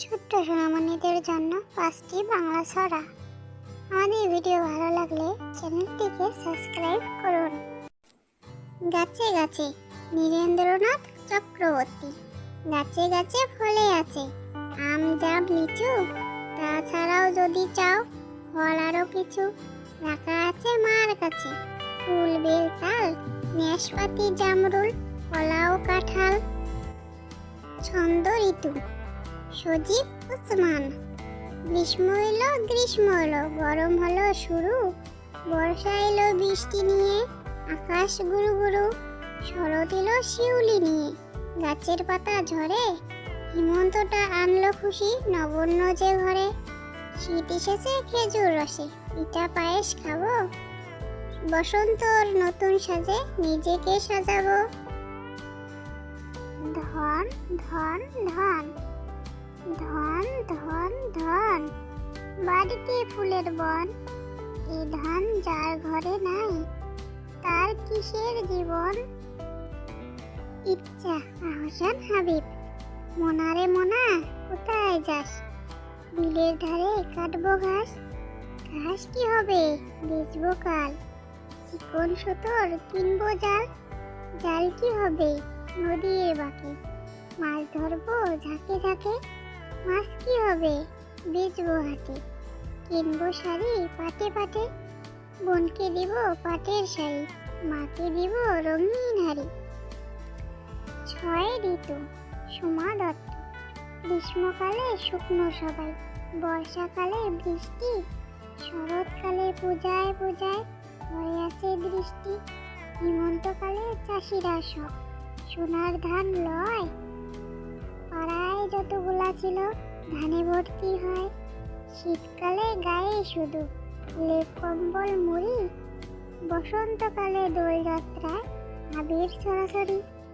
ছোট্ট সোনামণিদের জন্য পাঁচটি বাংলা ছড়া। আমাদের ভিডিও ভালো লাগলে চ্যানেলটিকে সাবস্ক্রাইব করুন। গাছে গাছে নীরেন্দ্রনাথ চক্রবর্তী। গাছে গাছে ফলে আছে আম, জাম, লিচু। তাছাড়াও যদি চাও, ফল আরও কিছু রাখা আছে মার কাছে। ফুল, বেল, তাল নাশপাতি জামরুল, কলা ও কাঁঠাল। ছন্দ ঋতু। সজীব উসমান গ্রীষ্ম এলো গ্রীষ্ম এলো, গরম হলো শুরু। বর্ষা এলো বৃষ্টি নিয়ে, আকাশ গুরু গুরু শরৎ এলো শিউলি নিয়ে, গাছের পাতা ঝরে। হিমন্তটা আনলো খুশি নবন্ন যে ঘরে। শীত এসেছে, খেজুর রসে, পিঠা পায়েস খাব। বসন্তর নতুন সাজে, নিজেকে সাজাবো। ধন ধন ধন। ধন ধন ধন। বাড়িতে ফুলের বন। এ ধান যার ঘরে নাই, তার কিসের জীবন? ইচ্ছা, আহসান হাবিব। মোনারে মোনা, কোথায় যাস? বিলের ধারে কাটবো ঘাস। ঘাস কি হবে? বেচবো কাল। চিকন সুতোর কিনবো জাল। জাল কি হবে? নদীর বাঁকে। মাছ ধরবো ঝাঁকে ঝাঁকে। মাছ কি হবে? বেচবো হাটে কিনবো শাড়ি, পাটে পাটে। বোনকে দিব পাটের শাড়ি, মাকে দিব রঙিন হাড়ি। ছয় ঋতু, সুমা দত্ত। গ্রীষ্মকালে শুকনো সবাই, বর্ষাকালে বৃষ্টি, শরৎকালে পূজায় পূজায় হয়ে আছে দৃষ্টি, হেমন্তকালে চাষিরা সব সোনার ধান লয় যতগুলা ছিল, ধানে ভর্তি হয়। শীতকালে গায়ে শুধু লেপ কম্বল মুড়ি, বসন্তকালে দোলযাত্রায় আবির ছড়াছড়ি।